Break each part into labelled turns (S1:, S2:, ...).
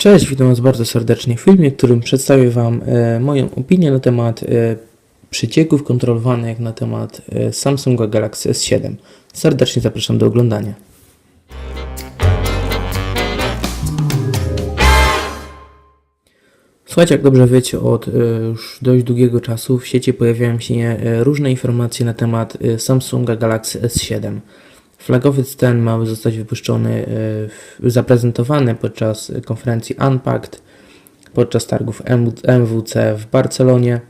S1: Cześć, witam Was bardzo serdecznie w filmie, w którym przedstawię Wam e, moją opinię na temat e, przycieków kontrolowanych na temat e, Samsunga Galaxy S7. Serdecznie zapraszam do oglądania. Słuchajcie, jak dobrze wiecie, od e, już dość długiego czasu w sieci pojawiają się e, różne informacje na temat e, Samsunga Galaxy S7. Flagowiec ten ma zostać wypuszczony, e, zaprezentowany podczas konferencji Unpacked, podczas targów MWC w Barcelonie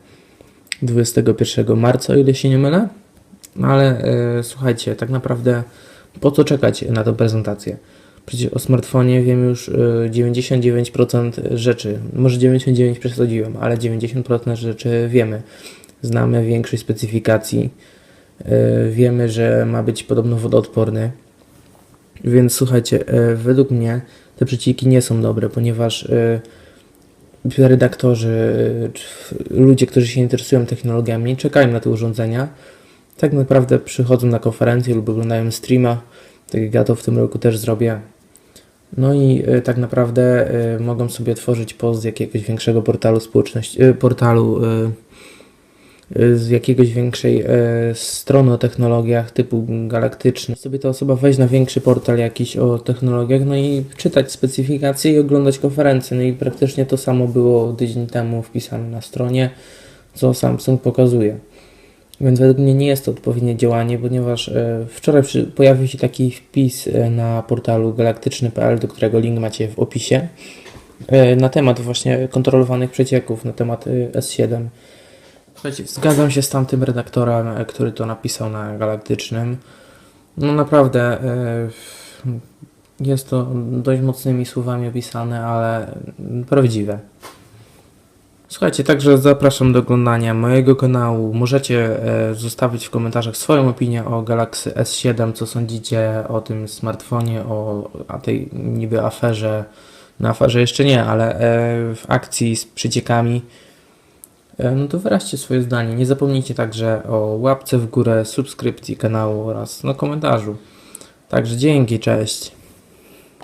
S1: 21 marca, o ile się nie mylę. No ale e, słuchajcie, tak naprawdę po co czekać na tę prezentację? Przecież o smartfonie wiem już e, 99% rzeczy. Może 99% przesadziłem, ale 90% rzeczy wiemy. Znamy większość specyfikacji. E, Wiemy, że ma być podobno wodoodporny. Więc słuchajcie, e, według mnie te przeciki nie są dobre, ponieważ e, redaktorzy, ludzie, którzy się interesują technologiami, czekają na te urządzenia. Tak naprawdę przychodzą na konferencję lub oglądają streama, tak jak ja to w tym roku też zrobię. No i tak naprawdę mogą sobie tworzyć post z jakiegoś większego portalu społeczności, portalu z jakiegoś większej e, strony o technologiach typu galaktyczny. Sobie ta osoba wejść na większy portal jakiś o technologiach, no i czytać specyfikacje i oglądać konferencje. No i praktycznie to samo było tydzień temu wpisane na stronie, co Samsung pokazuje. Więc według mnie nie jest to odpowiednie działanie, ponieważ e, wczoraj pojawił się taki wpis na portalu galaktyczny.pl, do którego link macie w opisie, na temat właśnie kontrolowanych przecieków, na temat e, S7. Słuchajcie, zgadzam się z tamtym redaktorem, e, który to napisał na galaktycznym. No naprawdę e, jest to dość mocnymi słowami opisane, ale prawdziwe. Słuchajcie, także zapraszam do oglądania mojego kanału. Możecie e, zostawić w komentarzach swoją opinię o Galaxy S7, co sądzicie o tym smartfonie, o tej niby aferze. Na aferze jeszcze nie, ale w akcji z przyciekami. E, no to wyraźcie swoje zdanie. Nie zapomnijcie także o łapce w górę, subskrypcji kanału oraz no, komentarzu. Także dzięki, cześć.